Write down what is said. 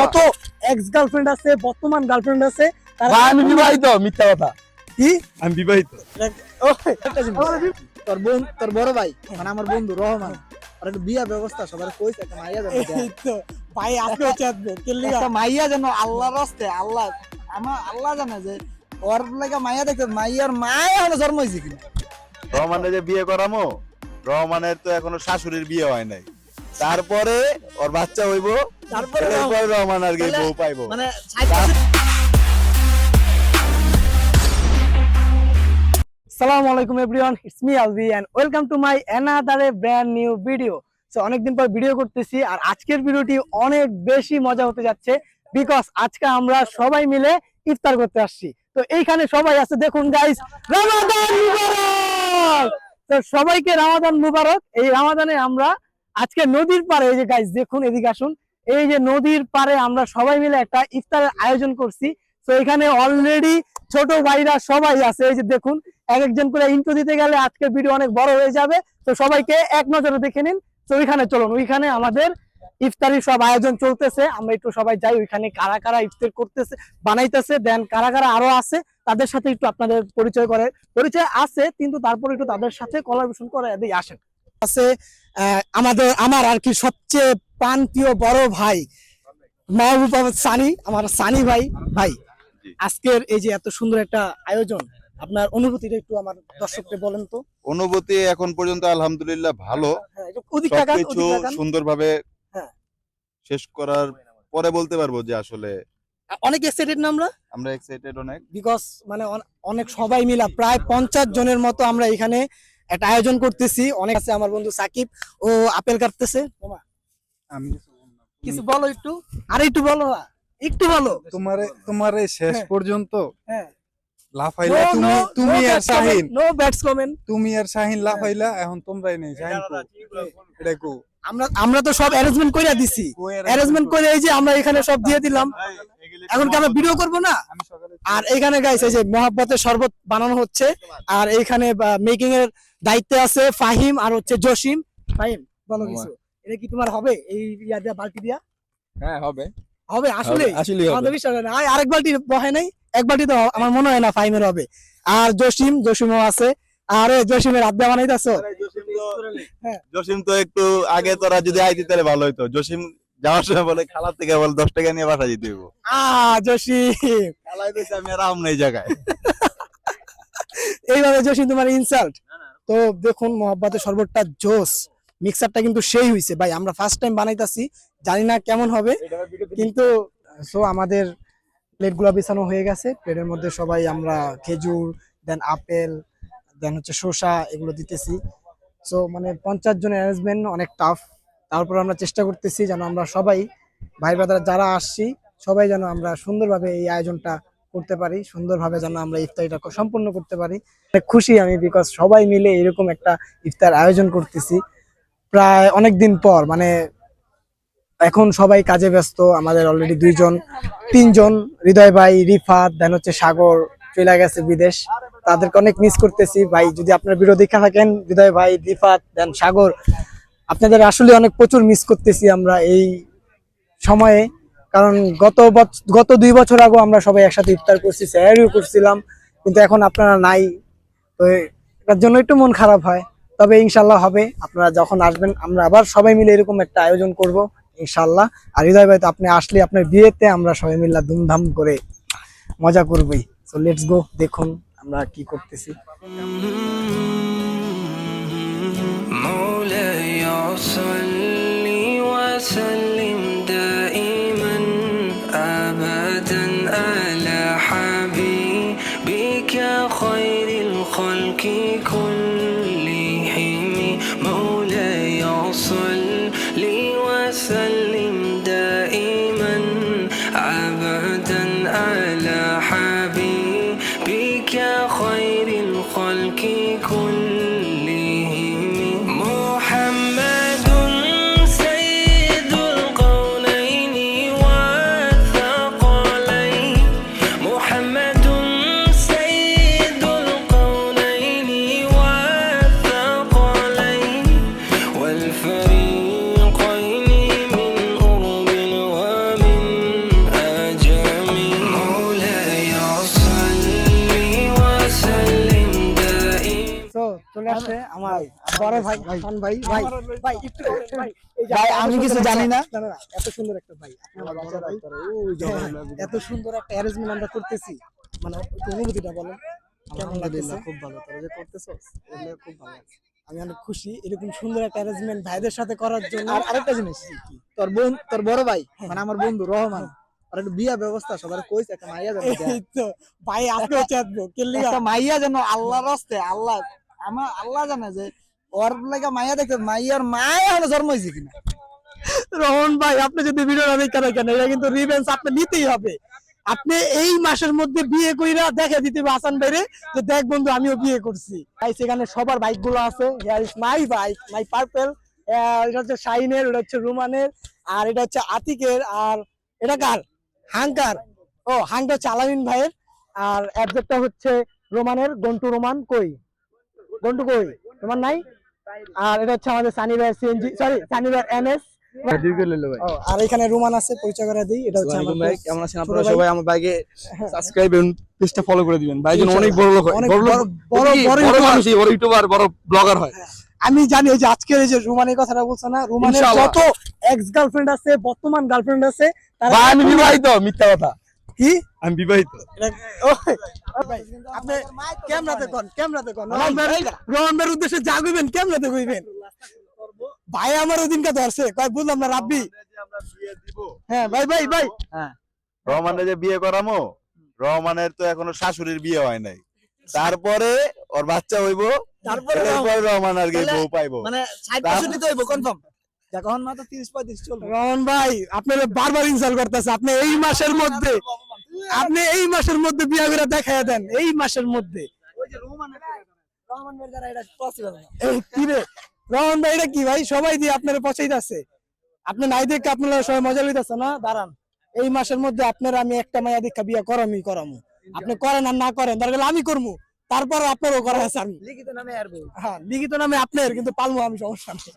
যত ex girlfriend আছে বর্তমান গার্লফ্রেন্ড আছে আমি বিবাহিত মিথ্যা কথা। কি? আমি বিবাহিত। তোর বোন তোর বড় ভাই মানে আমার বন্ধু রহমান আর একটা বিয়া ব্যবস্থা সবার কইছে একটা মাইয়া যেন এই তো ভাই আজকে চাঁদবে কেলি একটা মাইয়া যেন আল্লাহর রাস্তে আল্লাহ আমার আল্লাহ জানে যে ওর লাগে মাইয়া দেখতে মাইয়ার মায় হলো জন্ম হয়েছে কিনা। রহমানের যে বিয়ে করামো রহমানের তো এখনও শাশুড়ির বিয়ে হয় নাই। তারপরে ওর বাচ্চা হইব তারপরে রহমান। আর কি বউ পাইবো। মানে সালামু আলাইকুম everyone it's me Alvi and welcome to my another brand new video so অনেকদিন পর ভিডিও করতেছি আর আজকের ভিডিওটি অনেক বেশি মজা হতে যাচ্ছে বিকজ আজকে আমরা সবাই মিলে ইফতার করতে আসছি। তো এইখানে সবাই আছে দেখুন গাইস রমাদান মুবারক! তো সবাইকে রমাদান মুবারক। এই রমাদানে আমরা আজকে নদীর পাড়ে এই যে গাইস দেখুন এদিকে আসুন। এই যে নদীর পারে আমরা সবাই মিলে একটা ইফতারের আয়োজন করছি। তো এখানে অলরেডি ছোট ভাইরা সবাই আছে। এই যে দেখুন, এক একজন করে ইন্ট্রো দিতে গেলে আজকের ভিডিও অনেক বড় হয়ে যাবে। তো সবাইকে এক নজরে দেখে নিন। তো ওইখানে চলুন, ওইখানে আমাদের ইফতারি সব আয়োজন চলতেছে। আমরা একটু সবাই যাই, ওইখানে কারা কারা ইফতার করতেছে, বানাইতেছে দেন কারা কারা আরও আছে, তাদের সাথে একটু আপনাদের পরিচয় করে, পরিচয় আছে, কিন্তু তারপর একটু তাদের সাথে কলাবেশন করে আসেন। আছে আমাদের, আমার আর কি সবচেয়ে প্রান্তীয় বড় ভাই। মাহবুব আহমেদ সানি আমার সানি ভাই ভাই। আজকের এই যে এত সুন্দর একটা আয়োজন আপনার অনুভূতিটা একটু আমার দর্শককে বলেন তো। অনুভূতি এখন পর্যন্ত আলহামদুলিল্লাহ ভালো। হ্যাঁ সবকিছু সুন্দরভাবে হ্যাঁ। শেষ করার পরে বলতে পারব যে আসলে অনেক এক্সাইটেড না আমরা? আমরা এক্সাইটেড অনেক। বিকজ মানে অন- অনেক সবাই মিলা প্রায় পঞ্চাশ জনের মতো আমরা এখানে একটা আয়োজন করতেছি। অনেক আছে আমার বন্ধু সাকিব। ও আপেল কাটতেছে। আমি কিছু বলো একটু। আর একটু বলো না, একটু বলো। তোমারে তোমারে শেষ হ্যাঁ। পর্যন্ত হ্যাঁ। লাফাইলা। তুমি তুমি আর শাহিন। নো ব্যাটস কমেন্ট তুমি আর শাহিন লাফাইলা এখন তোমরাই নেই। শাহিন এটা কো আমরা আমরা তো সব অ্যারেঞ্জমেন্ট করে দিছি। অ্যারেঞ্জমেন্ট করে এই যে আমরা এখানে সব দিয়ে দিলাম। এখন কি আমরা ভিডিও করব না? আর এখানে গাইস এই যে মহাব্বতের শরবত বানানো হচ্ছে। আর এইখানে মেকিং এর দায়িত্বে আছে ফাহিম আর হচ্ছে জসিম। ফাহিম বলো কিছু। এটা কি তোমার হবে? এই ইয়া দিয়া বালতি দিয়া? হ্যাঁ হবে। হবে আসলে আসলে আমাদের বিশ্বাস না। আরেক বালতি বহে নাই। এক বালতি তো আমার মনে হয় না হবে। আর জসিম জসিমও আছে। আরে জসিমের আড্ডা বানাইতেছো? হ্যাঁ। জসিম তো একটু আগে তোরা যদি আইতি তাহলে ভালো হইতো। জসিম যাওয়ার সময় বলে খালার থেকে বলে দশ টাকা নিয়ে বাসা যেতে হইব। আ জসিম। দিয়েছে আমি আর আম নেই জায়গায়। এইভাবে জসিম তোমার ইনসাল্ট তো দেখুন মোহাব্বতের শরবতটা জোস। মিক্সারটা কিন্তু সেই হইছে। ভাই আমরা ফার্স্ট টাইম বানাইতাছি জানি না কেমন হবে কিন্তু সো আমাদের প্লেটগুলা বিছানো হয়ে গেছে। প্লেটের মধ্যে সবাই আমরা খেজুর দেন আপেল দেন হচ্ছে শসা এগুলো দিতেছি। সো মানে পঞ্চাশ জনের অ্যারেঞ্জমেন্ট অনেক টাফ তারপর আমরা চেষ্টা করতেছি যেন আমরা সবাই ভাই ব্রাদার যারা আসছি সবাই যেন আমরা সুন্দরভাবে এই আয়োজনটা করতে পারি সুন্দরভাবে যেন আমরা ইফতারিটা সম্পূর্ণ করতে পারি। খুশি আমি বিকজ সবাই মিলে এরকম একটা ইফতার আয়োজন করতেছি। প্রায় অনেক দিন পর মানে এখন সবাই কাজে ব্যস্ত, আমাদের অলরেডি দুইজন, তিনজন, হৃদয় ভাই রিফাত দেন হচ্ছে সাগর চলে গেছে বিদেশ। তাদেরকে অনেক মিস করতেছি। ভাই, যদি আপনার ভিডিও দেখে থাকেন, হৃদয় ভাই রিফাত দেন সাগর, আপনাদের আসলে অনেক প্রচুর মিস করতেছি আমরা এই সময়ে। কারণ গত গত দুই বছর আগে আমরা সবাই একসাথে ইফতার করছি স্যারিও করছিলাম, কিন্তু এখন আপনারা নাই। তো এটার জন্য একটু মন খারাপ হয়। তবে ইনশাল্লাহ হবে আপনারা যখন আসবেন আমরা আবার সবাই মিলে এরকম একটা আয়োজন করব ইনশাল্লাহ আর হৃদয় ভাই তো আপনি আসলে আপনার বিয়েতে আমরা সবাই মিলে ধুমধাম করে মজা করবই সো লেটস গো দেখুন আমরা কি করতেছি مولاي صل وسلم دائما ابدا على حبيبك خير الخلق كلهم চলে আসছে আমার বড় ভাই হাসান ভাই ভাই। ভাই একটু ভাই। ভাই, আমি কিছু জানি না। না না এত সুন্দর একটা ভাই আপনি বড় ভাই। এত সুন্দর একটা অ্যারেঞ্জমেন্ট আমরা করতেছি। মানে অনুভূতিটা বলেন কেমন লাগতেছে? খুব ভালো তোরা যে করতেছস এগুলো খুব ভালো লাগছে। আমি অনেক খুশি এরকম সুন্দর একটা অ্যারেঞ্জমেন্ট ভাইদের সাথে করার জন্য। আর আরেকটা জিনিস তোর বোন তোর বড় ভাই মানে আমার বন্ধু রহমান আর একটু বিয়া ব্যবস্থা সবার কইস একটা মাইয়া যেন ভাই আপনিও চাঁদবো একটা মাইয়া যেন আল্লাহর রাস্তে আল্লাহ আমার আল্লাহ জানে যে ওর লাগে মাইয়া দেখতে, মাইয়ার মায় এখন জন্ম হয়েছে কিনা। রহন ভাই, আপনি যদি ভিডিও না দেখে রাখেন এটা কিন্তু রিভেন্স আপনি নিতেই হবে। আপনি এই মাসের মধ্যে বিয়ে কইরা দেখে দিতে আসান বাইরে যে, দেখ বন্ধু, আমিও বিয়ে করছি। ভাই, সেখানে সবার বাইকগুলো আছে here is my bike my purple এটা হচ্ছে শাইনের, এটা হচ্ছে রুমানের, আর এটা হচ্ছে আতিকের, আর এটা কার? হাঙ্কার। ও, হাঙ্কার চালামিন ভাইয়ের, আর অ্যাডজেক্টটা হচ্ছে রোমানের, গন্টু রোমান, কই? গন্টু কই? রোমান নাই? আর এটা হচ্ছে আমাদের সানিবার সিএনজি সরি সানিবার এনএস আর এখানে রুমান আছে পরিচয় করে দিই এটা হচ্ছে আমার ভাই কেমন আছেন আপনারা সবাই? আমার ভাইকে সাবস্ক্রাইব এবং পেজটা ফলো করে দিবেন। ভাই যেন অনেক বড় লোক হয় বড় বড়- বড় কি, বড় বড় ইউটিউবার। বড় ব্লগার হয়। আমি জানি যে আজকের এই যে রুমানের কথাটা বলছো না রুমানের। যত এক্স গার্লফ্রেন্ড আছে বর্তমান গার্লফ্রেন্ড আছে তারা আমি বিবাহিত মিথ্যা কথা। কি? আমি বিবাহিত। আপনি ক্যামেরাতে কোন ক্যামেরাতে কোন। ভাইয়ের উদ্দেশ্যে যা কইবেন ক্যামেরাতে কইবেন। ভাই আমার ওদিনকে ধরছে কয় বুঝলাম না রাব্বি। আমরা বিয়ে দিব হ্যাঁ ভাই ভাই ভাই। রহমানের যে বিয়ে করামো রহমানের তো এখনও শাশুড়ির বিয়ে হয় নাই। তারপরে ওর বাচ্চা হইবো তারপরে রহমান আর কি বউ পাইবো। মানে ষাট তার- পঁয়ষট্টি তো হইব কনফার্ম এখন মাত্র তিরিশ পঁয়ত্রিশ চলবে। রোহন ভাই আপনারা বারবার ইনসাল্ট করতেছে। আপনি এই মাসের মধ্যে আপনি এই মাসের মধ্যে বিয়া দেখাইয়া দেন এই মাসের মধ্যে। রহমান ভাই এটা কি ভাই সবাই দিয়ে আপনারা পছাইতে আছে আপনি নাই দেখে আপনারা সবাই মজা লইতেছে না? দাঁড়ান। এই মাসের মধ্যে আপনার আমি একটা মায়া দীক্ষা বিয়া করামই করামু। আপনি করেন আর না করেন দরকার আমি করব তারপর আপনারও করা আছে আমি। লিখিত নামে হ্যাঁ লিখিত নামে আপনার কিন্তু পালমো আমি সমস্যা নেই।